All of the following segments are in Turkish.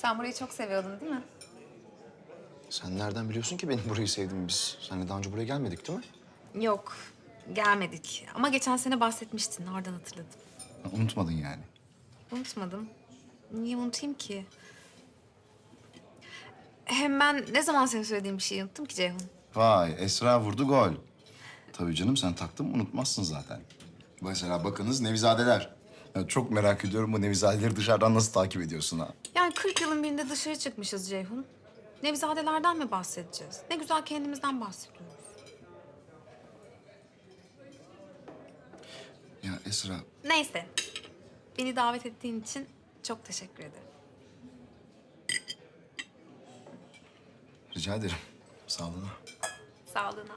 Sen burayı çok seviyordun değil mi? Sen nereden biliyorsun ki benim burayı sevdiğimi biz? Seninle daha önce buraya gelmedik değil mi? Yok, gelmedik. Ama geçen sene bahsetmiştin, oradan hatırladım. Ha, Unutmadın yani. Unutmadım. Niye unutayım ki? Hem ben ne zaman senin söylediğin bir şeyi unuttum ki Ceyhun? Vay Esra vurdu gol. Tabii canım sen taktın mı unutmazsın zaten. Mesela bakınız Nevizadeler. Ya çok merak ediyorum bu Nevizadeleri dışarıdan nasıl takip ediyorsun ha? Yani 40 yılın birinde dışarı çıkmışız Ceyhun. Nevizadelerden mi bahsedeceğiz? Ne güzel kendimizden bahsediyoruz. Ya Esra Neyse. Beni davet ettiğin için çok teşekkür ederim. rica ederim. Sağlığına. Sağlığına.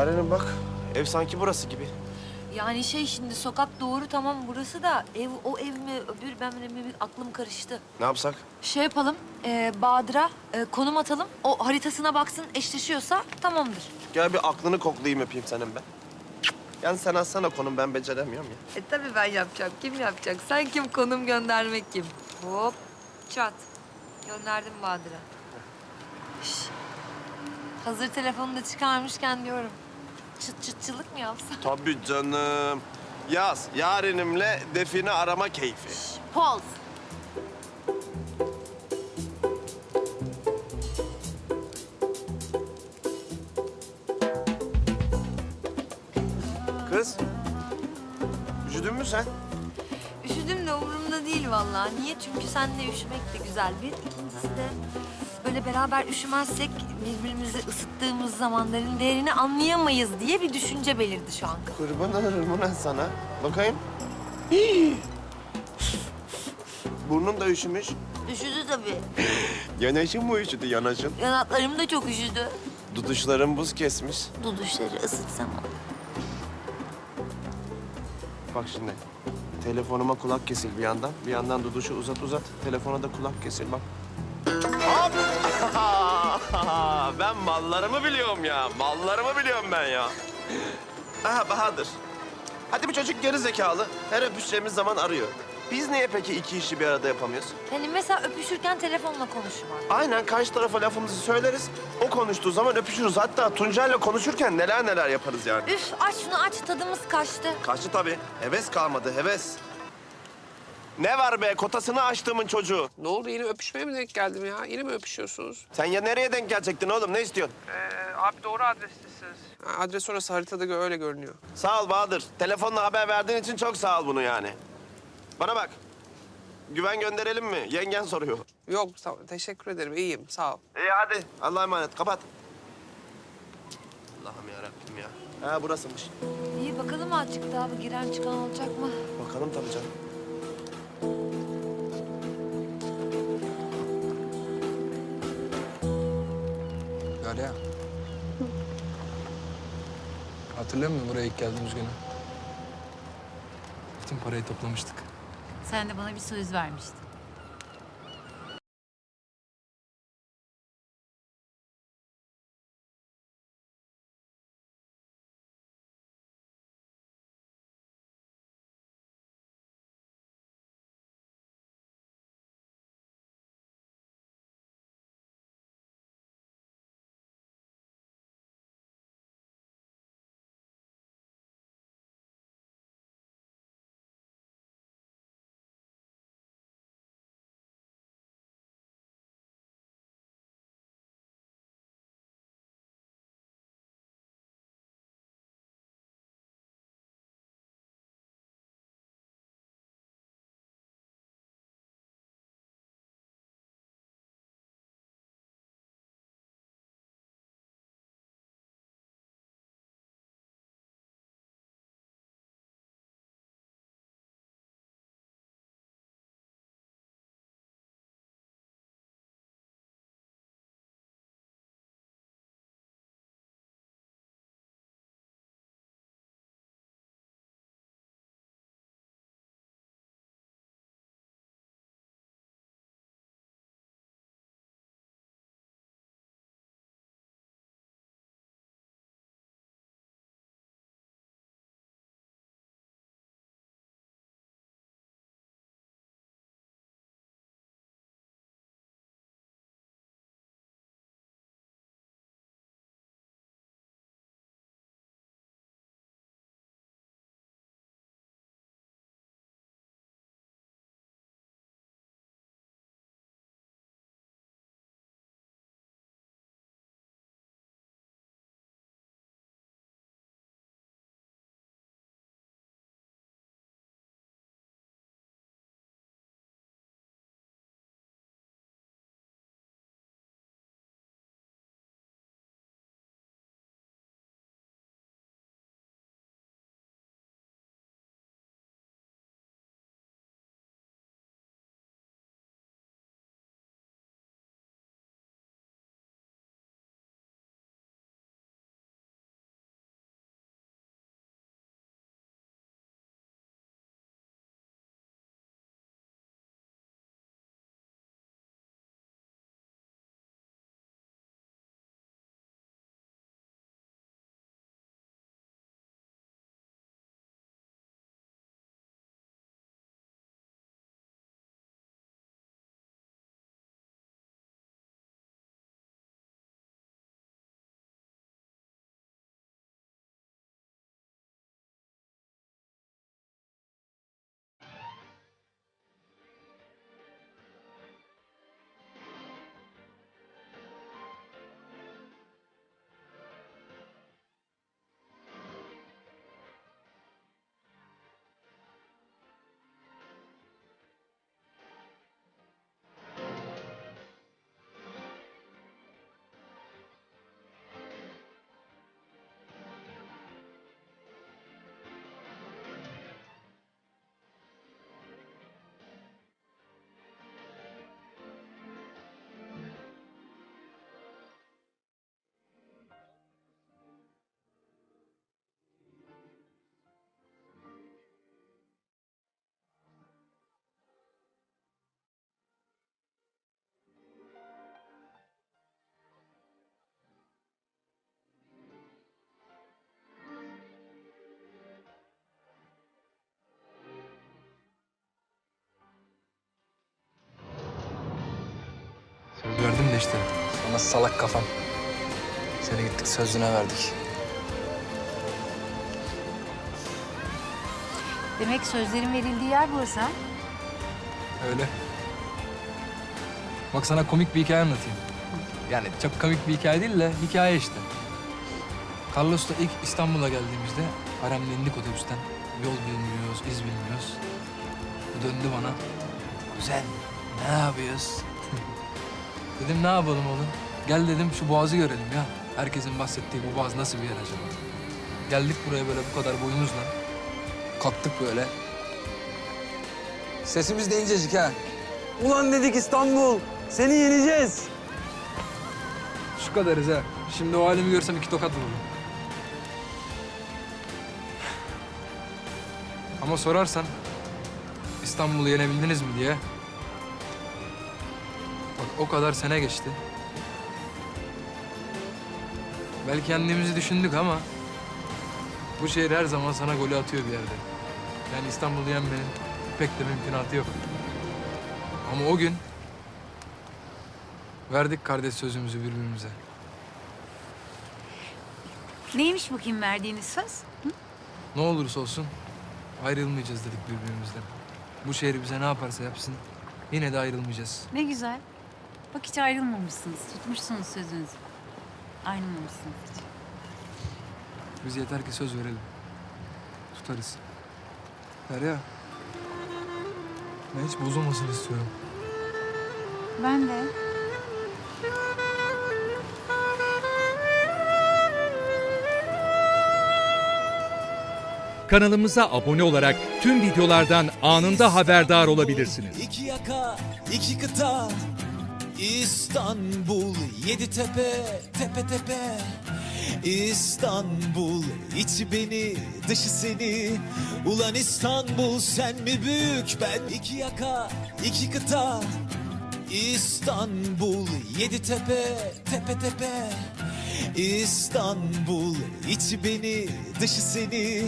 Yarenim bak, ev sanki burası gibi. Yani şey şimdi sokak doğru tamam burası da ev o ev mi öbür ben mi mi aklım karıştı. Ne yapsak? Şey yapalım e, Bahadır'a e, konum atalım. O haritasına baksın eşleşiyorsa tamamdır. Gel bir aklını koklayayım öpeyim senin ben. Yani sen atsana konum ben beceremiyorum ya. E tabii ben yapacağım. Kim yapacak? Sen kim konum göndermek kim? Hop çat. Gönderdim Bahadır'a. Şş. Hazır telefonu da çıkarmışken diyorum. Çıt çıtçılık mı yapsam? Tabii canım. Yaz, yarenimle define arama keyfi. Poz. Kız, üşüdün mü sen? Üşüdüm de umurumda değil vallahi. Niye? Çünkü seninle üşümek de güzel bir. İkincisi de böyle beraber üşümezsek birbirimizi ısıttığımız zamanların değerini anlayamayız diye bir düşünce belirdi şu an. Kurban olurum ulan sana. Bakayım. Hii. Burnun da üşümüş. Üşüdü tabii. Yanaşın mı üşüdü yanaşın? Yanaklarım da çok üşüdü. Duduşların buz kesmiş. Duduşları ısıtsam. Bak şimdi. Telefonuma kulak kesil bir yandan. Bir yandan duduşu uzat uzat. Telefona da kulak kesil bak. Ben mallarımı biliyorum ya. Mallarımı biliyorum ben ya. Aha Bahadır. Hadi bir çocuk geri zekalı. Her öpüşeceğimiz zaman arıyor. Biz niye peki iki işi bir arada yapamıyoruz? Yani mesela öpüşürken telefonla konuşma. Aynen karşı tarafa lafımızı söyleriz. O konuştuğu zaman öpüşürüz. Hatta Tuncay'la konuşurken neler neler yaparız yani. Üf aç şunu aç tadımız kaçtı. Kaçtı tabii. Heves kalmadı, heves. Ne var be? Kotasını açtığımın çocuğu. Ne oldu yine öpüşmeye mi denk geldim ya? Yine mi öpüşüyorsunuz? Sen ya nereye denk gelecektin oğlum? Ne istiyorsun? Ee, abi doğru adrestesiniz. Ha, adres orası haritada gö- öyle görünüyor. Sağ ol Bahadır. Telefonla haber verdiğin için çok sağ ol bunu yani. Bana bak. Güven gönderelim mi? Yengen soruyor. Yok tamam, teşekkür ederim iyiyim sağ ol. İyi hadi. Allah'a emanet. Kapat. Allah'ım ya Rabbim ya. Ha burasıymış. İyi bakalım azıcık daha bir giren çıkan olacak mı? Bakalım tabii canım. Derya. Hatırlıyor musun buraya ilk geldiğimiz günü? Bütün parayı toplamıştık. Sen de bana bir söz vermiştin. İşte. Sana salak kafam. Seni gittik sözüne verdik. Demek sözlerin verildiği yer burası ha? Öyle. Bak sana komik bir hikaye anlatayım. Yani çok komik bir hikaye değil de hikaye işte. Carlos'la ilk İstanbul'a geldiğimizde haremle indik otobüsten. Yol bilmiyoruz, iz bilmiyoruz. Döndü bana. Kuzen ne yapıyoruz? dedim ne yapalım oğlum? Gel dedim şu boğazı görelim ya. Herkesin bahsettiği bu boğaz nasıl bir yer acaba? Geldik buraya böyle bu kadar boyumuzla. Kalktık böyle. Sesimiz de incecik ha. Ulan dedik İstanbul. Seni yeneceğiz. Şu kadarız ha. Şimdi o halimi görsem iki tokat vururum. Ama sorarsan İstanbul'u yenebildiniz mi diye. O kadar sene geçti. Belki kendimizi düşündük ama bu şehir her zaman sana golü atıyor bir yerde. Yani İstanbul'u yenmenin pek de mümkünatı yok. Ama o gün verdik kardeş sözümüzü birbirimize. Neymiş bakayım verdiğiniz söz? Ne olursa olsun ayrılmayacağız dedik birbirimizden. Bu şehir bize ne yaparsa yapsın yine de ayrılmayacağız. Ne güzel. Bak hiç ayrılmamışsınız. Tutmuşsunuz sözünüzü. Ayrılmamışsınız hiç. Biz yeter ki söz verelim. Tutarız. Derya. Ben hiç bozulmasın istiyorum. Ben de. Kanalımıza abone olarak tüm videolardan anında haberdar olabilirsiniz. İki yaka, iki kıta, İstanbul, yedi tepe, tepe tepe. İstanbul, içi beni, dışı seni. Ulan İstanbul, sen mi büyük, ben iki yaka, iki kıta. İstanbul, yedi tepe, tepe tepe. İstanbul, içi beni, dışı seni.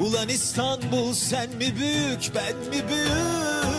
Ulan İstanbul, sen mi büyük, ben mi büyük?